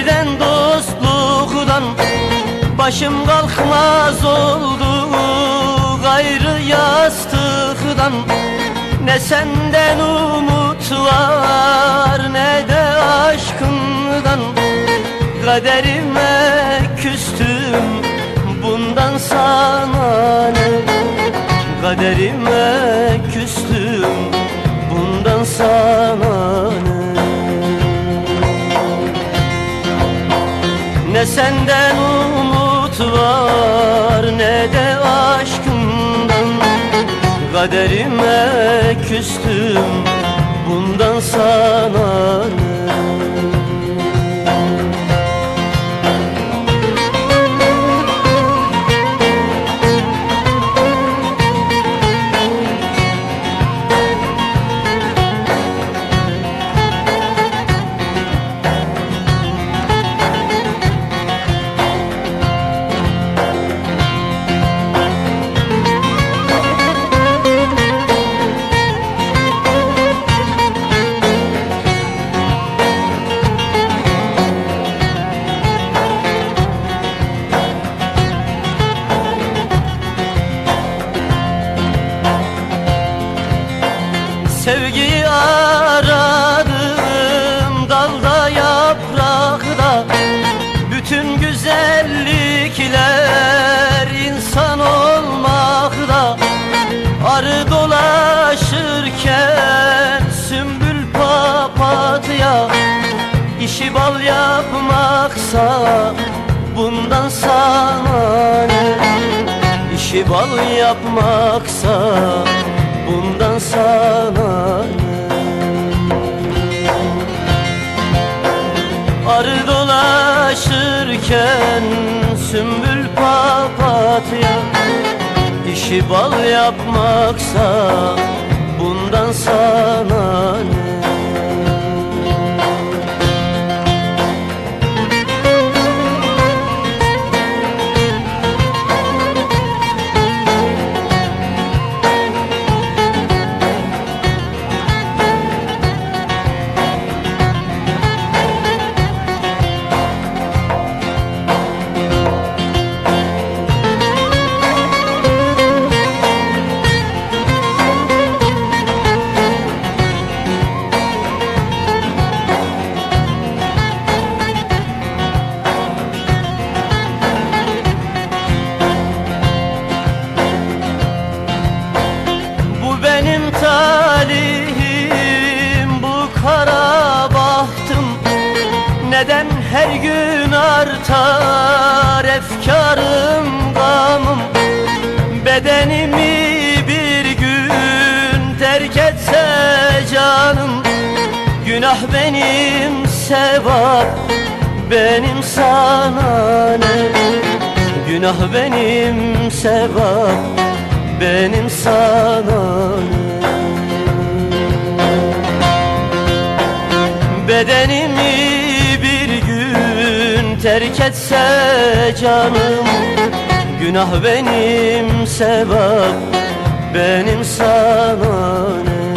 Birden dostluktan Başım kalkmaz oldu. Gayrı yastıktan Ne senden umut var Ne de aşkından. Kaderime küstüm Bundan sana ne? Kaderime küstüm Ne senden umut var ne de aşkından Kaderime küstüm bundan sana İşi bal yapmaksa bundan sana ne? İşi bal yapmaksa bundan sana ne? Arı dolaşırken sümbül papatya İşi bal yapmaksa Neden her gün artar efkarım, gamım? Bedenimi bir gün terk etse canım? Günah benim, sevap benim sana ne? Günah benim, sevap benim sana terk etse canım Günah benim, sevap benim sana ne